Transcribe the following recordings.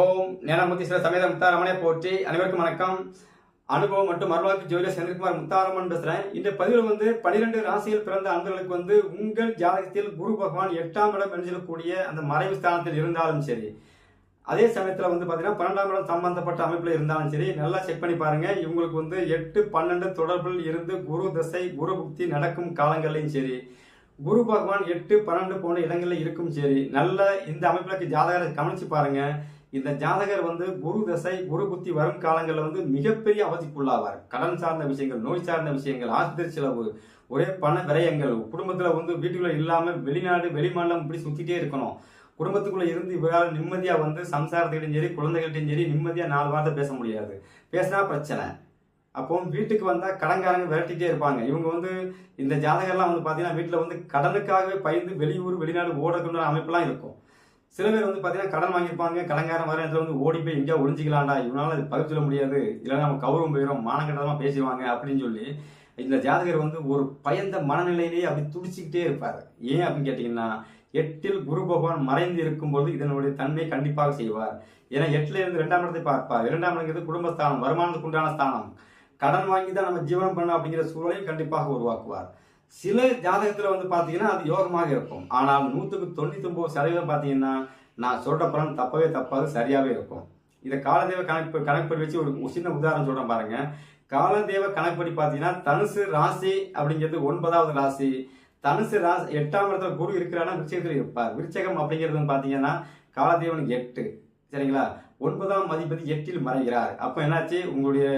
ஓம் ஞானமுத்தீஸ்வர சமேத முத்தாரமனை போற்றி அனைவருக்கும் வணக்கம். அனுபவம் மற்றும் மறுவாக்கு ஜோதிடர் செந்தில்குமார் முத்தாரமன் பேசுறேன். இந்த பதிவில் வந்து பனிரெண்டு ராசியில் பிறந்த அன்பர்களுக்கு வந்து உங்கள் ஜாதகத்தில் குரு பகவான் எட்டாம் இடம் என்று அந்த மறைவு ஸ்தானத்தில் இருந்தாலும் சரி அதே சமயத்தில் வந்து பார்த்தீங்கன்னா பன்னெண்டாம் இடம் சம்பந்தப்பட்ட அமைப்பில் இருந்தாலும் சரி நல்லா செக் பண்ணி பாருங்க. இவங்களுக்கு வந்து எட்டு பன்னெண்டு தொடர்பில் இருந்து குரு தசை குரு புக்தி நடக்கும் காலங்கள்லையும் சரி குரு பகவான் எட்டு பன்னெண்டு போன்ற இடங்களில் இருக்கும் சரி நல்ல இந்த அமைப்பில் ஜாதகரை கவனிச்சு பாருங்க. இந்த ஜாதகர் வந்து குரு தசை குரு புத்தி வரும் காலங்களில் வந்து மிகப்பெரிய அவதிக்குள்ளாவார். கடன் சார்ந்த விஷயங்கள் நோய் சார்ந்த விஷயங்கள் ஆஸ்பத்திரி செலவு ஒரே பண விரயங்கள் குடும்பத்தில் வந்து வீட்டுக்குள்ள இல்லாமல் வெளிநாடு வெளிமாநிலம் இப்படி சுற்றிட்டே இருக்கணும். குடும்பத்துக்குள்ளே இருந்து இவரால் நிம்மதியாக வந்து சம்சாரத்துக்கிட்டையும் சரி குழந்தைகள்கிட்டையும் சரி நிம்மதியாக நாலு வார்த்தை பேச முடியாது. பேசினா பிரச்சனை. அப்போ வீட்டுக்கு வந்தால் கடன்காரங்க விரட்டிகிட்டே இருப்பாங்க. இவங்க வந்து இந்த ஜாதகர்லாம் வந்து பார்த்தீங்கன்னா வீட்டில் வந்து கடனுக்காகவே பயந்து வெளியூர் வெளிநாடு ஓடக்கூடிய அமைப்பெல்லாம் இருக்கும். சில பேர் வந்து பார்த்தீங்கன்னா கடன் வாங்கியிருப்பாங்க கடன்காரன் வர இடத்துல வந்து ஓடி போய் எங்கேயா ஒளிஞ்சிக்கலாம்டா இவனால அது பதில் சொல்ல முடியாது இல்லைன்னா நம்ம கௌரவம் போயிடும் மானக்கட்டமாக பேசிடுவாங்க அப்படின்னு சொல்லி இந்த ஜாதகர் வந்து ஒரு பயந்த மனநிலையிலேயே அப்படி துடிச்சிக்கிட்டே இருப்பார். ஏன் அப்படின்னு கேட்டிங்கன்னா எட்டில் குரு பகவான் மறைந்து இருக்கும்போது இதனுடைய தன்மை கண்டிப்பாக செய்வார். ஏன்னா எட்டில் இருந்து ரெண்டாம் இடத்தை பார்ப்பார். இரண்டாம் இடங்கிறது குடும்பஸ்தானம் வருமானத்துக்கு உண்டான ஸ்தானம். கடன் வாங்கி தான் நம்ம ஜீவனம் பண்ணோம் அப்படிங்கிற சூழலையும் கண்டிப்பாக உருவாக்குவார். சில ஜாதகத்துல வந்து பாத்தீங்கன்னா அது யோகமாக இருக்கும். ஆனால் நூத்துக்கு தொண்ணூத்தி ஒன்பது சதவீதம் பாத்தீங்கன்னா நான் சொல்ற பலன் தப்பவே தப்பாது சரியாவே இருக்கும். இதை காலதேவ கணக்கு கணக்குப்படி வச்சு ஒரு சின்ன உதாரணம் சொல்றேன் பாருங்க. காலதேவ கணக்குப்படி பாத்தீங்கன்னா தனுசு ராசி அப்படிங்கிறது ஒன்பதாவது ராசி. தனுசு ராசி எட்டாம் இடத்துல குரு இருக்கிறான்னா விருச்சகத்தில் இருப்பார். விருச்சகம் அப்படிங்கிறது வந்து பாத்தீங்கன்னா காலதேவனுக்கு எட்டு. சரிங்களா? ஒன்பதாம் அதிபதி எட்டில் மறைகிறார். அப்ப என்னாச்சு? உங்களுடைய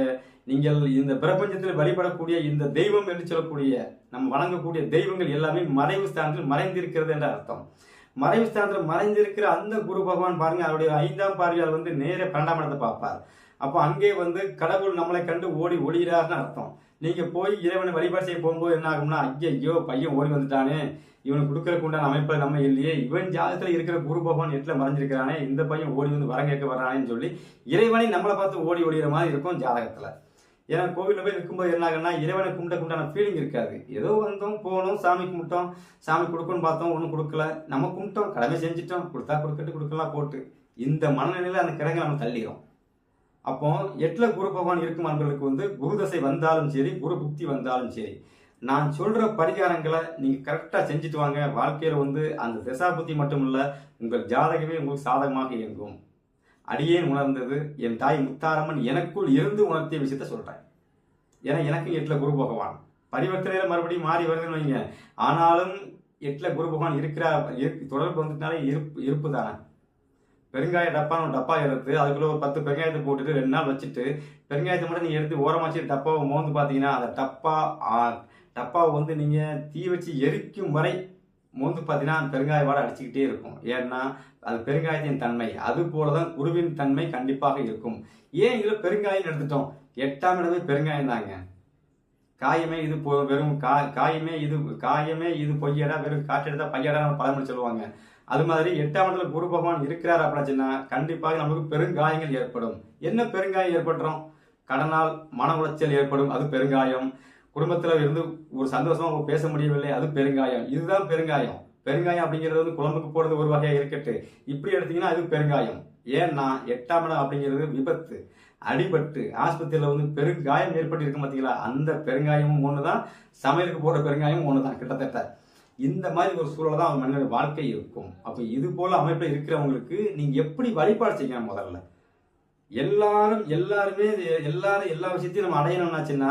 நீங்கள் இந்த பிரபஞ்சத்தில் வழிபடக்கூடிய இந்த தெய்வம் என்று சொல்லக்கூடிய நம்ம வணங்கக்கூடிய தெய்வங்கள் எல்லாமே மறைவு ஸ்தானத்தில் மறைந்திருக்கிறது என்ற அர்த்தம். மறைவு ஸ்தானத்தில் மறைந்திருக்கிற அந்த குரு பகவான் பாருங்க அவருடைய ஐந்தாம் பார்வையால் வந்து நேர பன்னெண்டாம் இடத்தை பார்ப்பார். அப்போ அங்கே வந்து கடவுள் நம்மளை கண்டு ஓடி ஒளிகிறார்னு அர்த்தம். நீங்கள் போய் இறைவனை வழிபாடு செய்ய போகும்போது என்ன ஆகும்னா ஐயோ பையன் ஓடி வந்துட்டானே. இவனுக்கு கொடுக்கறக்கு உண்டான அமைப்பில் நம்ம இல்லையே. இவன் ஜாதகத்தில் இருக்கிற குரு பகவான் எட்டில் மறைஞ்சிருக்கிறானே. இந்த பையன் ஓடி வந்து வரம் கேட்க வர்றானேன்னு சொல்லி இறைவனை நம்மளை பார்த்து ஓடி ஓடிகிற மாதிரி இருக்கும் ஜாதகத்தில். ஏன்னா கோவிலில் போய் நிற்கும்போது என்ன ஆகுன்னா இறைவனை கும்பிட்ட கும்பிட்டான ஃபீலிங் இருக்காது. ஏதோ வந்தோம் போனோம் சாமி கும்பிட்டோம் சாமி கொடுக்கணும்னு பார்த்தோம் ஒன்றும் கொடுக்கல. நம்ம கும்பிட்டோம் கடமை செஞ்சுட்டோம் கொடுத்தா கொடுக்கட்டு கொடுக்கலாம் போட்டு. இந்த மனநிலையில் அந்த கிடங்கை நம்ம தள்ளிடும் அப்போ எட்டில் குரு பகவான் இருக்கும் அன்பர்களுக்கு வந்து குரு தசை வந்தாலும் சரி குரு புக்தி வந்தாலும் சரி நான் சொல்கிற பரிகாரங்களை நீங்கள் கரெக்டாக செஞ்சுட்டு வாங்க. வாழ்க்கையில் வந்து அந்த திசா புத்தி மட்டும் இல்லை உங்கள் ஜாதகமே உங்களுக்கு சாதகமாக இயங்கும். அடியேன் உணர்ந்தது என் தாய் முத்தாரம்மன் எனக்குள் இருந்து உணர்த்திய விஷயத்த சொல்கிறேன் ஏன்னா எனக்கு எட்டில் குரு பகவான். பரிவர்த்தனையில் மறுபடியும் மாறி வருதுன்னு வைங்க. ஆனாலும் எட்டில் குரு பகவான் இருக்கிறார் தொடர்பு வந்துட்டாலே இருப்பு இருப்பு தானே. பெருங்காய டப்பான்னு ஒரு டப்பா எடுத்து அதுக்குள்ள ஒரு பத்து பெருங்காயத்தை போட்டுட்டு ரெண்டு நாள் வச்சுட்டு பெருங்காயத்தை மட்டும் நீங்கள் எடுத்து ஓரமாக வச்சு டப்பாவை மோந்து பார்த்தீங்கன்னா அந்த டப்பா டப்பாவை வந்து நீங்கள் தீ வச்சு எரிக்கும் வரை மோந்து பார்த்தீங்கன்னா அந்த பெருங்காய வாடை அடிச்சுக்கிட்டே இருக்கும். ஏன்னா அது பெருங்காயத்தின் தன்மை. அது போலதான் குருவின் தன்மை கண்டிப்பாக இருக்கும். ஏன் இதில் பெருங்காயம் எடுத்துட்டோம்? எட்டாம் இடமே பெருங்காயம் தாங்க. காயமே இது வெறும் கா காயமே இது காயமே இது பொய்யடா வெறும் காற்றெடுத்தா பையடா பழமொழி சொல்லுவாங்க. அது மாதிரி எட்டாம் இடத்துல குரு பகவான் இருக்கிறார் அப்படின்னு சொன்னா கண்டிப்பாக நமக்கு பெருங்காயங்கள் ஏற்படும். என்ன பெருங்காயம் ஏற்பட்டுரும் கடனால் மன உளைச்சல் ஏற்படும். அது பெருங்காயம். குடும்பத்தில் இருந்து ஒரு சந்தோஷமா பேச முடியவில்லை அது பெருங்காயம். இதுதான் பெருங்காயம். பெருங்காயம் அப்படிங்கிறது வந்து குழம்புக்கு போகிறது ஒரு வகையாக இருக்கட்டு. இப்படி எடுத்தீங்கன்னா அது பெருங்காயம். ஏன்னா எட்டாம் இடம் அப்படிங்கிறது விபத்து. அடிபட்டு ஆஸ்பத்திரியில் வந்து பெருங்காயம் ஏற்பட்டு இருக்கும் பார்த்தீங்களா அந்த பெருங்காயமும் ஒன்று தான் சமையலுக்கு போடுற பெருங்காயமும் ஒன்று தான் கிட்டத்தட்ட இந்த மாதிரி ஒரு சூழல் தான் அவங்க மனிதனுடைய வாழ்க்கை இருக்கும். அப்போ இது போல அமைப்பில் இருக்கிறவங்களுக்கு நீங்கள் எப்படி வழிபாடு செய்யணும் முதல்ல? எல்லாரும் எல்லாருமே எல்லாரும் எல்லா விஷயத்தையும் நம்ம அடையணும்னாச்சுன்னா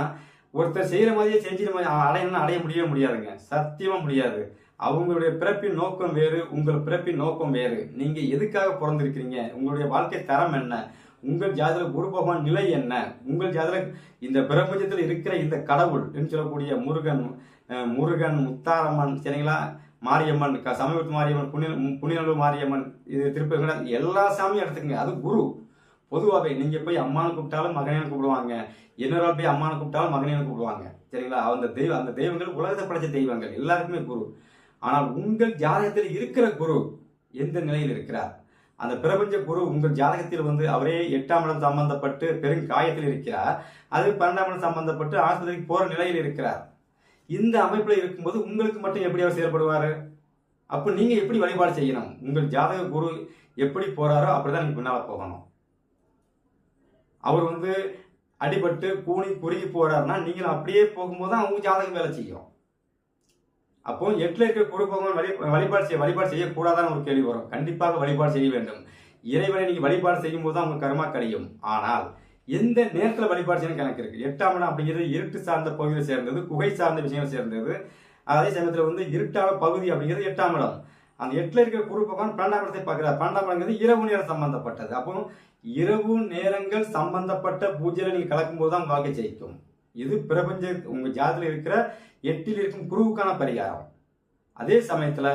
ஒருத்தர் செய்கிற மாதிரியே செஞ்சு நம்ம அடையணும்னா அடைய முடியவே முடியாதுங்க. சத்தியமாக முடியாது. அவங்களுடைய பிறப்பின் நோக்கம் வேறு உங்கள் பிறப்பின் நோக்கம் வேறு. நீங்கள் எதுக்காக பிறந்திருக்கிறீங்க? உங்களுடைய வாழ்க்கை தரம் என்ன? உங்கள் ஜாதக குரு பகவான் நிலை என்ன? உங்கள் ஜாதக இந்த பிரபஞ்சத்தில் இருக்கிற இந்த கடவுள் என்று சொல்லக்கூடிய முருகன் முருகன் முத்தாரம்மன் சரிங்களா? மாரியம்மன் க- சமீபத்து மாரியம்மன் புனித புனிநல்லூர் மாரியம்மன் இது திருப்பதி எல்லா சாமியும் எடுத்துக்கங்க. அது குரு. பொதுவாகவே நீங்கள் போய் அம்மானு கூப்பிட்டாலும் மகனேன்னு கூப்பிடுவாங்க. என்னோட போய் அம்மானு கூப்பிட்டாலும் மகனேன்னு கூப்பிடுவாங்க. சரிங்களா? அந்த தெய்வம் அந்த தெய்வங்கள் உலகத்தை படைச்ச தெய்வங்கள். எல்லாருக்குமே குரு. ஆனால் உங்கள் ஜாதகத்தில் இருக்கிற குரு எந்த நிலையில் இருக்கிறார்? அந்த பிரபஞ்ச குரு உங்கள் ஜாதகத்தில் வந்து அவரே எட்டாம் இடம் சம்பந்தப்பட்டு பெருங்காயத்தில் இருக்கிறார். அது பன்னெண்டாம் இடம் சம்பந்தப்பட்டு ஆஸ்பத்திரிக்கு போகிற நிலையில் இருக்கிறார். இந்த அமைப்பில் இருக்கும்போது உங்களுக்கு மட்டும் எப்படி அவர் செயல்படுவார்? அப்போ நீங்கள் எப்படி வழிபாடு செய்யணும்? உங்கள் ஜாதக குரு எப்படி போகிறாரோ அப்படி தான் நீங்க பின்னால் போகணும். அவர் வந்து அடிபட்டு கூனி குறுகி போகிறாருன்னா நீங்களும் அப்படியே போகும்போது தான் அவங்க ஜாதகம் வேலை செய்யும். அப்போ எட்டில் இருக்க குரு பகவான் வழி வழிபாடு செய்ய வழிபாடு செய்யக்கூடாதான்னு ஒரு கேள்வி வரும். கண்டிப்பாக வழிபாடு செய்ய வேண்டும். இறைவனை நீங்கள் வழிபாடு செய்யும்போது தான் உங்கள் கர்மா கழியும். ஆனால் எந்த நேரத்தில் வழிபாடு செய்யணும் கணக்கு இருக்கு. எட்டாம் இடம் அப்படிங்கிறது இருட்டு சார்ந்த பகுதியில் சேர்ந்தது குகை சார்ந்த விஷயங்கள் சேர்ந்தது. அதே சமயத்தில் வந்து இருட்டான பகுதி அப்படிங்கிறது எட்டாம் இடம். அந்த எட்டில் இருக்கிற குரு பகவான் பன்னெண்டாம் இடத்தை பார்க்கிறார். பன்னெண்டாம் இடங்கிறது இரவு நேரம் சம்பந்தப்பட்டது. அப்போ இரவு நேரங்கள் சம்பந்தப்பட்ட பூஜையில் நீங்கள் கலக்கும்போது தான் வாழ்க்கை ஜெயிக்கும். இது பிரபஞ்ச உங்கள் ஜாதியில் இருக்கிற எட்டில் இருக்கும் குருவுக்கான பரிகாரம். அதே சமயத்தில்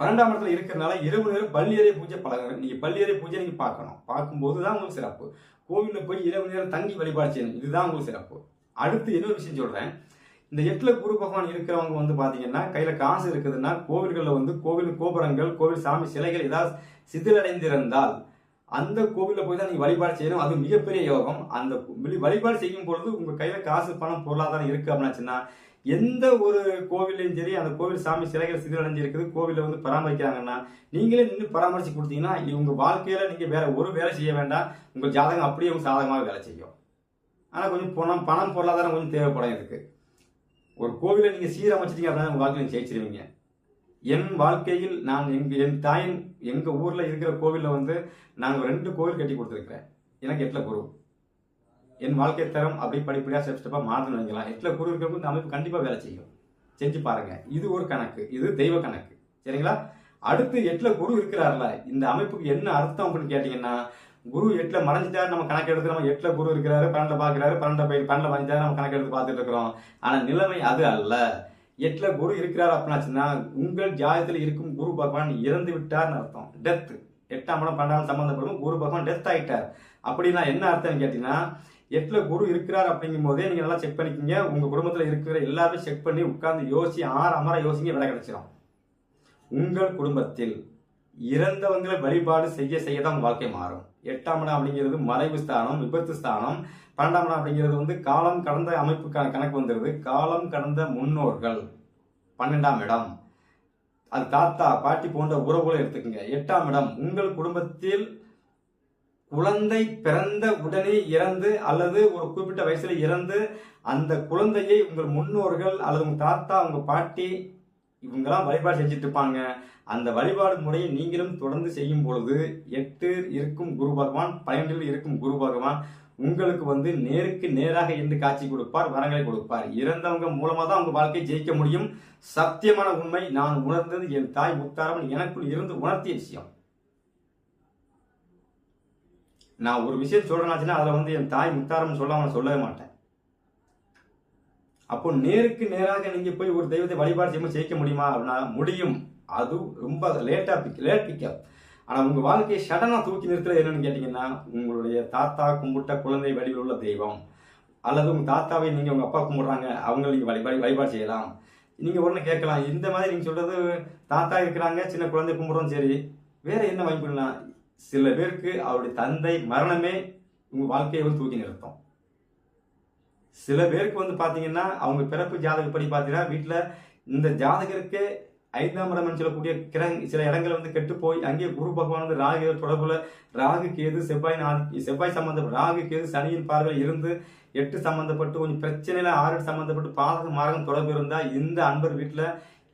பன்னெண்டாம் இடத்துல இருக்கிறனால இரவு நேரம் பள்ளியறை பூஜை பழகணும் நீங்கள் பள்ளியறை பூஜை நீங்கள் பார்க்கணும். பார்க்கும்போது தான் உங்களுக்கு சிறப்பு. கோவிலில் போய் இரவு நேரம் தங்கி வழிபாடு செய்யணும். இதுதான் உங்களுக்கு சிறப்பு. அடுத்து இன்னொரு விஷயம் சொல்கிறேன் இந்த எட்டுல குரு பகவான் இருக்கிறவங்க வந்து பாத்தீங்கன்னா கையில காசு இருக்குதுன்னா கோவில்களில் வந்து கோவில் கோபுரங்கள் கோவில் சாமி சிலைகள் ஏதாவது சிதிலடைந்திருந்தால் அந்த கோவிலில் போய் தான் நீங்கள் வழிபாடு செய்யணும். அது மிகப்பெரிய யோகம். அந்த வழிபாடு செய்யும் பொழுது உங்கள் கையில் காசு பணம் பொருளாதாரம் இருக்குது அப்படின்னாச்சுன்னா எந்த ஒரு கோவிலையும் சரி அந்த கோவில் சாமி சிலைகள் சிதிலடைஞ்சு இருக்குது கோவிலில் வந்து பராமரிக்கிறாங்கன்னா நீங்களே நின்று பராமரிச்சு கொடுத்தீங்கன்னா உங்க வாழ்க்கையில நீங்க வேற ஒரு வேலை செய்ய வேண்டாம். உங்க ஜாதகம் அப்படியே உங்க சாதகமாக வேலை செய்யும். ஆனால் கொஞ்சம் பணம் பணம் பொருளாதாரம் கொஞ்சம் தேவைப்படும் இதுக்கு ஒரு கோவிலை நீங்கள் சீரமைச்சிட்டீங்க அப்படின்னா உங்கள் வாழ்க்கையில் ஜெயிச்சிருவீங்க. என் வாழ்க்கையில் நான் எங்கள் என் தாயின் எங்கள் ஊரில் இருக்கிற கோவிலில் வந்து நாங்கள் ரெண்டு கோவில் கட்டி கொடுத்துருக்குறேன். எனக்கு எட்டில் குரு என் வாழ்க்கை தரம் அப்படி படிப்படியாக ஸ்டெப் ஸ்டெப்பாக மாறணும்னு நினைக்கலாம். எட்டுல குரு இருக்கிறவங்க இந்த அமைப்பு கண்டிப்பாக வேலை செய்யும். செஞ்சு பாருங்க. இது ஒரு கணக்கு. இது தெய்வ கணக்கு. சரிங்களா? அடுத்து எட்டில் குரு இருக்கிறார்ல. இந்த அமைப்புக்கு என்ன அர்த்தம் அப்படின்னு கேட்டீங்கன்னா குரு எட்டில் மறைஞ்சிட்டாரு நம்ம கணக்கு எடுத்து நம்ம எட்டில் குரு இருக்கிறாரு பன்னெண்டு பார்க்குறாரு பன்னெண்டு பை பன்னெண்டு மறைஞ்சாரு நம்ம கணக்கு எடுத்து பார்த்துட்டு இருக்கிறோம். ஆனால் நிலைமை அது அல்ல. எட்டில் குரு இருக்கிறார் அப்படின்னாச்சுன்னா உங்கள் ஜாதத்தில் இருக்கும் குரு பகவான் இறந்து விட்டார்னு அர்த்தம். டெத்து எட்டாம் படம் பன்னெண்டாம் சம்மந்தப்படும் குரு பகவான் டெத் ஆகிட்டார் அப்படின்னா என்ன அர்த்தம் கேட்டீங்கன்னா எட்டில் குரு இருக்கிறார் அப்படிங்கும் போதே நீங்கள் நல்லா செக் பண்ணிக்கிங்க. உங்கள் குடும்பத்தில் இருக்கிற எல்லாமே செக் பண்ணி உட்காந்து யோசி ஆற அமர யோசிங்க விலை கிடைச்சிடும் உங்கள் குடும்பத்தில் இறந்தவங்களை வழிபாடு செய்ய செய்ய தான் வாழ்க்கை மாறும். எட்டாம் இடம் அப்படிங்கிறது மறைவு ஸ்தானம் விபத்து ஸ்தானம். பன்னெண்டாம் இடம் அப்படிங்கிறது வந்து காலம் கடந்த அமைப்பு கணக்கு வந்துடுது காலம் கடந்த முன்னோர்கள். பன்னெண்டாம் இடம். அது தாத்தா பாட்டி போன்ற உறவுகளை எடுத்துக்கோங்க. எட்டாம் இடம் உங்கள் குடும்பத்தில் குழந்தை பிறந்த உடனே இறந்து அல்லது ஒரு குறிப்பிட்ட வயசுல இறந்து அந்த குழந்தையை உங்கள் முன்னோர்கள் அல்லது உங்க தாத்தா உங்க பாட்டி இவங்கெல்லாம் வழிபாடு செஞ்சுட்டு இருப்பாங்க. அந்த வழிபாடு முறையை நீங்களும் தொடர்ந்து செய்யும் பொழுது எட்டு இருக்கும் குரு பகவான் பன்னெண்டில் இருக்கும் குரு பகவான் உங்களுக்கு வந்து நேருக்கு நேராக இருந்து காட்சி கொடுப்பார் வரங்களை கொடுப்பார். இறந்தவங்க மூலமா தான் உங்க வாழ்க்கையை ஜெயிக்க முடியும். சத்தியமான உண்மை நான் உணர்ந்தது என் தாய் முத்தாரவன் எனக்குள் இருந்து உணர்த்திய விஷயம். நான் ஒரு விஷயம் சொல்கிறேனாச்சுன்னா அதில் வந்து என் தாய் முத்தாரம் சொல்ல அவனை சொல்லவே மாட்டேன். அப்போ நேருக்கு நேராக நீங்கள் போய் ஒரு தெய்வத்தை வழிபாடு செய்யும்போது ஜெயிக்க முடியுமா? அப்படின்னா முடியும். அது ரொம்ப லேட்டாக பிக் லேட் பிக்கப் ஆனால் உங்கள் வாழ்க்கையை சடனாக தூக்கி நிறுத்துறது என்னன்னு கேட்டிங்கன்னா உங்களுடைய தாத்தா கும்பிட்ட குழந்தை வடிவில் உள்ள தெய்வம். அல்லது உங்கள் தாத்தாவை நீங்கள் உங்கள் அப்பா கும்பிட்றாங்க அவங்க நீங்கள் வழிபாடு வழிபாடு செய்யலாம். நீங்கள் உடனே கேட்கலாம் இந்த மாதிரி நீங்கள் சொல்கிறது தாத்தா இருக்கிறாங்க சின்ன குழந்தை கும்பிட்றோம் சரி. வேறு என்ன வாங்கிக்கலாம் சில பேருக்கு அவருடைய தந்தை மரணமே உங்க வாழ்க்கையை வந்து தூக்கி நிறுத்தும். சில பேருக்கு வந்து பாத்தீங்கன்னா அவங்க பிறப்பு ஜாதகப்படி பாத்தீங்கன்னா வீட்டுல இந்த ஜாதகருக்கு ஐந்தாம் இடம் சொல்லக்கூடிய கிரக சில இடங்கள் வந்து கெட்டு போய் அங்கே குரு பகவான் வந்து ராகு தொடர்புல ராகு கேது செவ்வாய் ஆதி- செவ்வாய் சம்பந்தம் ராகு கேது சனியின் பார்வையில் இருந்து எட்டு சம்பந்தப்பட்டு கொஞ்சம் பிரச்சனையில ஆறு சம்பந்தப்பட்டு பாதக மார்க்கம் தொடர்பு இருந்தா இந்த அன்பர் வீட்டுல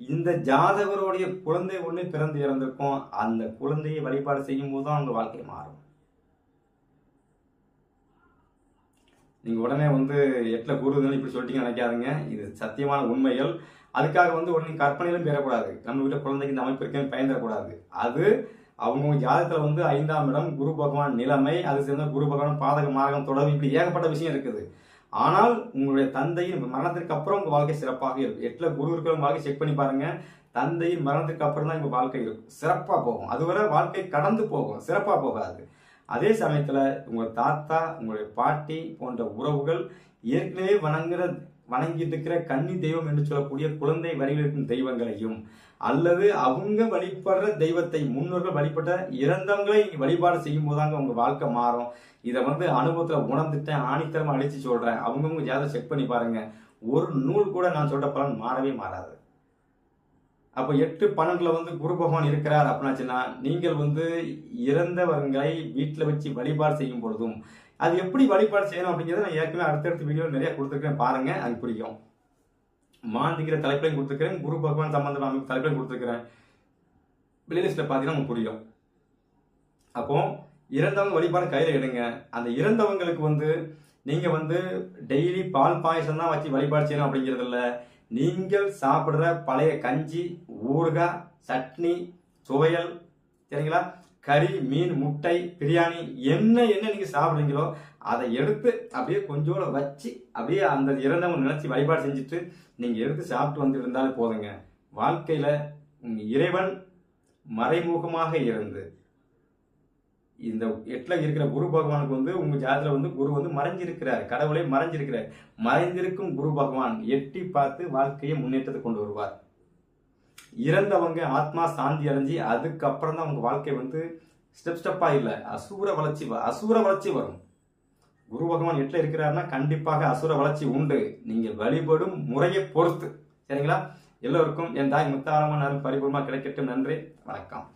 இந்த ஜாதகருடைய குழந்தை ஒன்று பிறந்து இறந்திருக்கும். அந்த குழந்தையை வழிபாடு செய்யும் போது தான் அவங்க வாழ்க்கை மாறும். நீங்க உடனே வந்து எட்டில் கூறுதுன்னு இப்படி சொல்லிட்டீங்க நினைக்காதுங்க. இது சத்தியமான உண்மைகள். அதுக்காக வந்து உடனே கற்பனையிலும் பெறக்கூடாது. நம்ம வீட்டில் குழந்தைக்கு இந்த அமைப்பு இருக்கேன்னு பயந்துடக்கூடாது. அது அவங்க ஜாதகத்தில் வந்து ஐந்தாம் இடம் குரு பகவான் நிலைமை அது சேர்ந்த குரு பகவான் பாதக மார்க்கம் தொடர்பு இப்படி ஏகப்பட்ட விஷயம் இருக்குது. ஆனால் உங்களுடைய தந்தையின் மரணத்திற்கு அப்புறம் உங்க வாழ்க்கை சிறப்பாக இருக்கும். எட்டுல குரு இருக்கிறவங்க வாழ்க்கை செக் பண்ணி பாருங்க. தந்தையின் மரணத்துக்கு அப்புறம் தான் உங்கள் வாழ்க்கை இருக்கும். சிறப்பா போகும். அதுவரை வாழ்க்கை கடந்து போகும். சிறப்பா போகாது. அதே சமயத்துல உங்க தாத்தா உங்களுடைய பாட்டி போன்ற உறவுகள் ஏற்கனவே வணங்குற வணங்கிட்டு இருக்கிற கன்னி தெய்வம் என்று சொல்லக்கூடிய குழந்தை வரையில் இருக்கும் தெய்வங்களையும் அல்லது அவங்க வழிபடுற தெய்வத்தை முன்னோர்கள் வழிபட்ட இறந்தவங்களை வழிபாடு செய்யும் போதாங்க உங்க வாழ்க்கை மாறும். இதை வந்து அனுபவத்துல உணர்ந்துட்டேன் ஆணித்தரமா அடிச்சு சொல்றேன். அவங்கவுங்க ஜாதகம் செக் பண்ணி பாருங்க. ஒரு நூல் கூட நான் சொல்ற பலன் மாறவே மாறாது. அப்போ எட்டு பன்னெண்டுல வந்து குரு பகவான் இருக்கிறார் அப்படின்னாச்சுன்னா நீங்கள் வந்து இறந்தவங்களை வீட்டில் வச்சு வழிபாடு செய்யும் பொழுதும் அது எப்படி வழிபாடு செய்யணும் அப்படிங்கிறத நான் ஏற்கனவே அடுத்தடுத்த வீடியோ நிறைய கொடுத்துருக்கேன். பாருங்க அது பிடிக்கும் மாந்திக்கிற தலைப்பிலையும் கொடுத்துருக்கிறேன். குரு பகவான் சம்பந்தமான அமைப்பு தலைப்பிலையும் கொடுத்துருக்கிறேன். பிளேலிஸ்ட்டில் பார்த்தீங்கன்னா உங்களுக்கு புரியும். அப்போ இறந்தவங்க வழிபாடு கையில் எடுங்க. அந்த இறந்தவங்களுக்கு வந்து நீங்கள் வந்து டெய்லி பால் பாயசம் தான் வச்சு வழிபாடு செய்யணும் அப்படிங்கிறதில்ல நீங்கள் சாப்பிட்ற பழைய கஞ்சி ஊறுகாய் சட்னி சுவையல் சரிங்களா? கறி மீன் முட்டை பிரியாணி என்ன என்ன நீங்கள் சாப்பிட்றீங்களோ அதை எடுத்து அப்படியே கொஞ்சோட வச்சு அப்படியே அந்த இறந்தவங்க நினச்சி வழிபாடு செஞ்சுட்டு நீங்கள் எடுத்து சாப்பிட்டு வந்து இருந்தாலே போதுங்க. வாழ்க்கையில் இறைவன் மறைமுகமாக இருந்து இந்த எட்டில் இருக்கிற குரு பகவானுக்கு வந்து உங்கள் ஜாதியில் வந்து குரு வந்து மறைஞ்சிருக்கிறார். கடவுளே மறைஞ்சிருக்கிறார். மறைந்திருக்கும் குரு பகவான் எட்டி பார்த்து வாழ்க்கையை முன்னேற்றத்தை கொண்டு வருவார். இறந்தவங்க ஆத்மா சாந்தி அடைஞ்சு அதுக்கப்புறம் தான் அவங்க வாழ்க்கை வந்து ஸ்டெப் ஸ்டெப்பாக இல்லை. அசூர வளர்ச்சி வ- அசூர வளர்ச்சி வரும். குரு பகவான் எட்டில் இருக்கிறாருன்னா கண்டிப்பாக அசுர வளர்ச்சி உண்டு. நீங்கள் வழிபடும் முறையை பொறுத்து. சரிங்களா? எல்லோருக்கும் என் தாய் முத்தாரமான பரிபூர்ணமாக கிடைக்கட்டும். நன்றி. வணக்கம்.